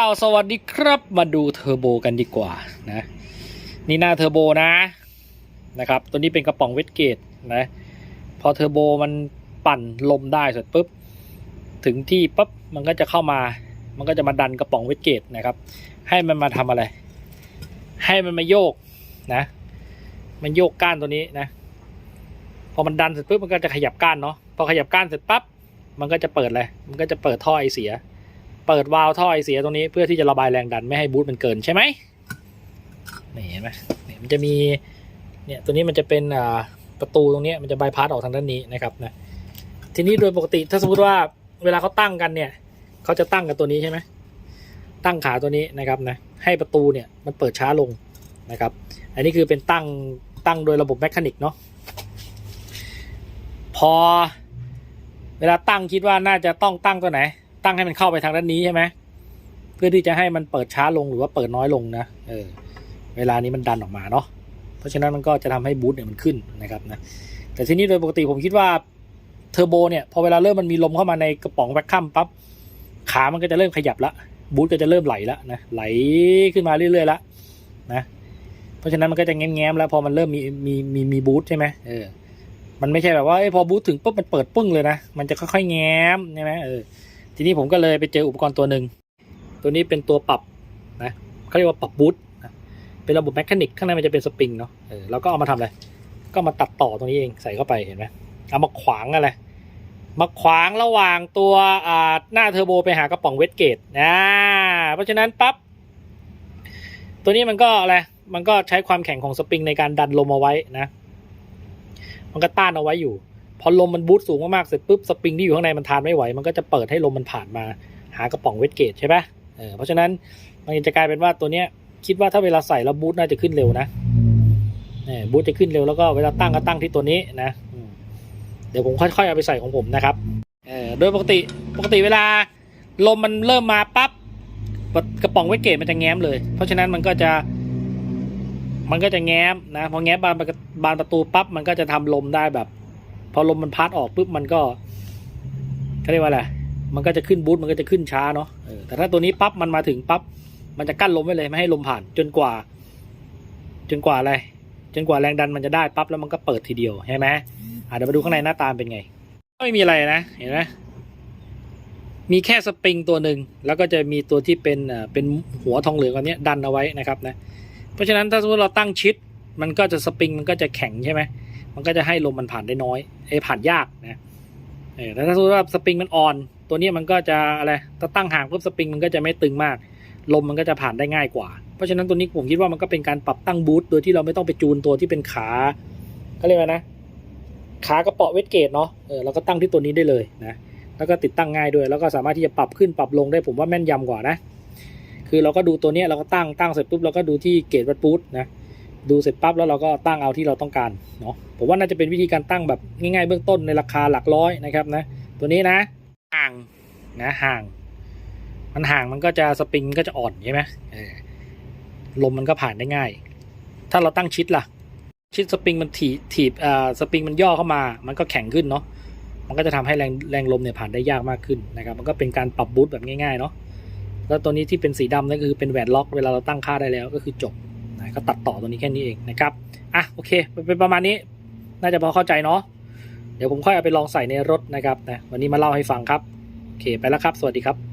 อ้าวสวัสดีครับมาดูเทอร์โบกันดีกว่านะนี่หน้าเทอร์โบนะนะครับตัวนี้เป็นกระป๋องเวทเกตนะพอเทอร์โบมันปั่นลมได้เสร็จปุ๊บถึงที่ปั๊บมันก็จะเข้ามา มันก็จะมาดันกระป๋องเวทเกตนะครับ ให้มันมาทำอะไร ให้มันมาโยกนะมันโยกก้านตัวนี้นะพอมันดันเสร็จปุ๊บมันก็จะขยับก้านเนาะพอขยับก้านเสร็จปั๊บมันก็จะเปิดอะไรมันก็จะเปิดท่อไอเสีย เปิดวาล์วท่อไอเสียตรงนี้เพื่อที่จะระบายแรงดันไม่ให้บูทมันเกินใช่ไหมนี่เห็นไหมเนี่ยมันจะมีเนี่ยตัวนี้มันจะเป็นอ่าประตูตรงนี้มันจะบายพาสออกทางด้านนี้นะครับนะทีนี้โดยปกติถ้าสมมติว่าเวลาเขาตั้งกันเนี่ยเขาจะตั้งกันตัวนี้ใช่ไหมตั้งขาตัวนี้นะครับนะให้ประตูเนี่ยมันเปิดช้าลงนะครับ อันนี้คือเป็นตั้งตั้งโดยระบบแมคานิกเนาะพอ เวลาตั้งคิดว่าน่าจะต้องตั้งตัวไหน ตั้งให้มันเข้าไปทางด้านนี้ใช่ไหมเพื่อที่จะให้มันเปิดช้าลงหรือว่าเปิดน้อยลงนะเออเวลานี้มันดันออกมาเนาะเพราะฉะนั้นมันก็จะทำให้บูทเนี่ยมันขึ้นนะครับนะแต่ทีนี้โดยปกติผมคิดว่าเทอร์โบเนี่ยพอเวลาเริ่มมันมีลมเข้ามาในกระป๋องแวคคัมปั๊บขามันก็จะเริ่มขยับละบูทก็จะเริ่มไหลละนะไหลขึ้นมาเรื่อยๆละนะเพราะฉะนั้นมันก็จะแง้มๆแล้วพอมันเริ่มมีมีมีมีบูทใช่ไหมเออมันไม่ใช่แบบว่าอ้พอบูทถึงปุ๊บมันเปิดปึ้งเลยนะมันจะค่อยๆแง้มใช่ไหมเออ ทีนี้ผมก็เลยไปเจออุปกรณ์ตัวหนึ่ง ตัวนี้เป็นตัวปรับนะเขาเรียกว่าปรับบูทนะเป็นระบบแมคานิกข้างในมันจะเป็นสปริงเนาะเออเราก็เอามาทำอะไร ก็มาตัดต่อตรงนี้เองใส่เข้าไปเห็นไหมเอามาขวางอะไรมาขวางระหว่างตัวอ่าหน้าเทอร์โบไปหากระป๋องเวทเกตนะเพราะฉะนั้นปั๊บตัวนี้มันก็อะไรมันก็ใช้ความแข็งของสปริงในการดันลมเอาไว้นะ มันก็ต้านเอาไว้อยู่ พอลมมันบูตสูงมากๆเสร็จปุ๊บสปริงที่อยู่ข้างในมันทานไม่ไหว มันก็จะเปิดให้ลมมันผ่านมาหากระป๋องเวทเกตใช่ปะเออเพราะฉะนั้นมันจะกลายเป็นว่าตัวเนี้ยคิดว่าถ้าเวลาใส่แล้วบูตน่าจะขึ้นเร็วนะเนี่ยบูตจะขึ้นเร็วแล้วก็เวลาตั้งก็ตั้งที่ตัวนี้นะเดี๋ยวผมค่อยๆเอาไปใส่ของผมนะครับเออโดยปกติปกติเวลาลมมันเริ่มมาปั๊บกระป๋องเวทเกตมันจะแง้มเลย เพราะฉะนั้นมันก็จะมันก็จะแง้มนะพอแง้มบานบานประตูปั๊บมันก็จะทำลมได้แบบ พอลมมันพัดออกปุ๊บมันก็เขาเรียกว่าอะไรมันก็จะขึ้นบูทมันก็จะขึ้นช้าเนาะแต่ถ้าตัวนี้ปั๊บมันมาถึงปั๊บมันจะกั้นลมไว้เลยไม่ให้ลมผ่านจนกว่า จนกว่าอะไร จนกว่าแรงดันมันจะได้ปั๊บแล้วมันก็เปิดทีเดียวใช่ไหมอะเดี๋ยวมาดูข้างในหน้าตาเป็นไง ไม่มีอะไรนะเห็นไหมมีแค่สปริงตัวหนึ่งแล้วก็จะมีตัวที่เป็นเป็นหัวทองเหลืองอันนี้ดันเอาไว้นะครับนะเพราะฉะนั้นถ้าสมมติเราตั้งชิด มันก็จะสปริงมันก็จะแข็งใช่ไหม มันก็จะให้ลมมันผ่านได้น้อยเอผ่านยากนะเออแต่ถ้าสมมติว่าสปริงมันอ่อน ตัวนี้มันก็จะอะไรถ้าตั้งห่างปุ๊บสปริงมันก็จะไม่ตึงมาก ลมมันก็จะผ่านได้ง่ายกว่า เพราะฉะนั้นตัวนี้ผมคิดว่ามันก็เป็นการปรับตั้งบูทโดยที่เราไม่ต้องไปจูนตัวที่เป็นขาก็เรียกว่านะ ขากระเป๋อเวทเกตเนาะเออเราก็ตั้งที่ตัวนี้ได้เลยนะแล้วก็ติดตั้งง่ายด้วย แล้วก็สามารถที่จะปรับขึ้นปรับลงได้ผมว่าแม่นยำกว่านะ คือเราก็ดูตัวเนี้ยเราก็ตั้งตั้งเสร็จปุ๊บเราก็ดูที่เกจวัดบูทนะ ดูเสร็จปั๊บแล้วเราก็ตั้งเอาที่เราต้องการเนาะผมว่าน่าจะเป็นวิธีการตั้งแบบง่ายๆเบื้องต้นในราคาหลักร้อยนะครับนะตัวนี้นะห่างนะห่าง มันห่างมันก็จะสปริงก็จะอ่อนใช่ไหมลมมันก็ผ่านได้ง่าย ถ้าเราตั้งชิดล่ะ ชิดสปริงมันถีบถีบอ่าสปริงมันย่อเข้ามา มันก็แข็งขึ้นเนาะมันก็จะทำให้แรงแรงลมเนี่ยผ่านได้ยากมากขึ้นนะครับ มันก็เป็นการปรับบูทแบบง่ายๆเนาะแล้วตัวนี้ที่เป็นสีดำนั่นคือเป็นแหวนล็อกเวลาเราตั้งค่าได้แล้วก็คือจบ นะก็ตัดต่อตัวนี้แค่นี้เองนะครับอะโอเคเป็นประมาณนี้น่าจะพอเข้าใจเนาะเดี๋ยวผมค่อยเอาไปลองใส่ในรถนะครับนะวันนี้มาเล่าให้ฟังครับโอเคไปแล้วครับ สวัสดีครับ